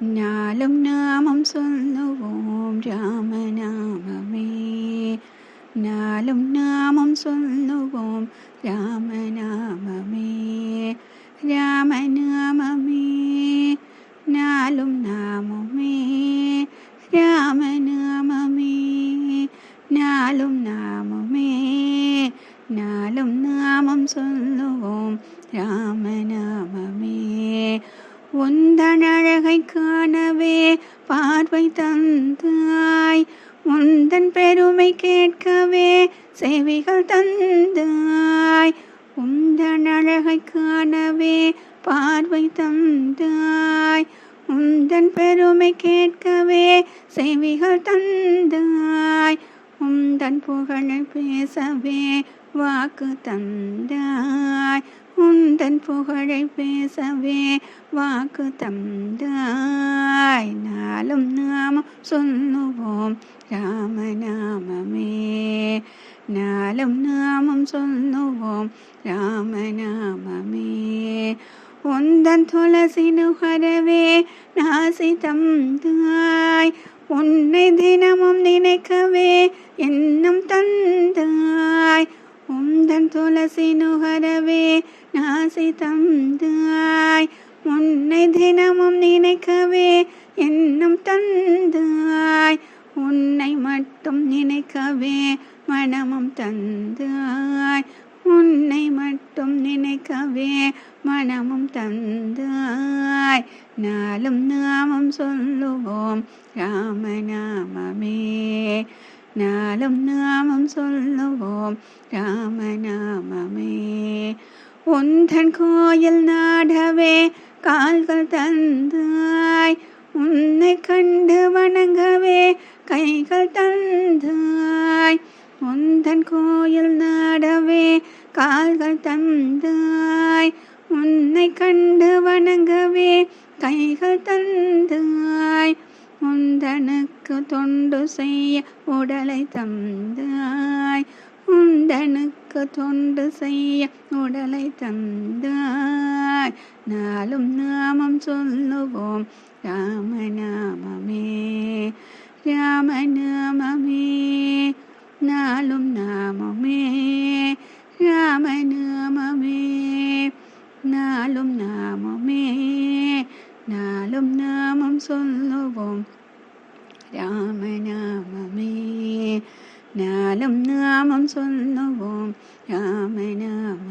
நாளும் நாமம் சொல்லுவோம் ராமநாமமே நாளும் நாமம் சொல்லுவோம் ராமநாமமே ராமநாமமே நாளும் நாமமே ராமநாமமே நாளும் நாமமே நாளும் நாமம் சொல்லுவோம் ராமநாமமே உந்தனழகை காணவே பார்வை தந்தாய். உந்தன் பெருமை கேட்கவே செவிகள் தந்தாய். உந்தனழகை காணவே பார்வை தந்தாய். உந்தன் பெருமை கேட்கவே செவிகள் தந்தாய். உந்தன் புகழை பேசவே வாக்கு தந்தாய். உந்தன் புகழை பேசவே வாக்கு தந்தாய். நாளும் நாமம் சொல்லுவோம் ராமநாமமே. நாளும் நாமம் சொல்லுவோம் ராமநாமமே. உந்தன் துளசி நுகரவே நாசி தந்தாய். உன்னை தினமும் நினைக்கவே என்னும் தந்தாய். உந்தன் துளசி நுகர தந்தாய். உன்னை தினமும் நினைக்கவே என்னும் தந்தாய். உன்னை மட்டும் நினைக்கவே மனமும் தந்தாய். உன்னை மட்டும் நினைக்கவே மனமும் தந்தாய். நாளும் நாமும் சொல்லுவோம் ராமநாமமே. நாளும் நாமும் சொல்லுவோம் ராமநாமமே. உந்தன் கோயில் நாடவே கால்கள் தந்தாய். உன்னை கண்டு வணங்கவே கைகள் தந்தாய். உந்தன் கோயில் நாடவே கால்கள் தந்தாய். உன்னை கண்டு வணங்கவே கைகள் தந்தாய். உந்தனுக்கு தொண்டு செய்ய உடலை தந்தாய். உந்தனுக்கு தொண்டு செய்ய உடலை தந்தாய். நாளும் நாமம் சொல்லுவோம் ராமநாமமே ராமநாமமே. நாளும் நாமமே ராமநாமமே. நாளும் நாமமே நாளும் நாமம் சொல்லுவோம் ராமநாமமே நாளும் நாமம் சொல்லுவோம் ராமநாமமே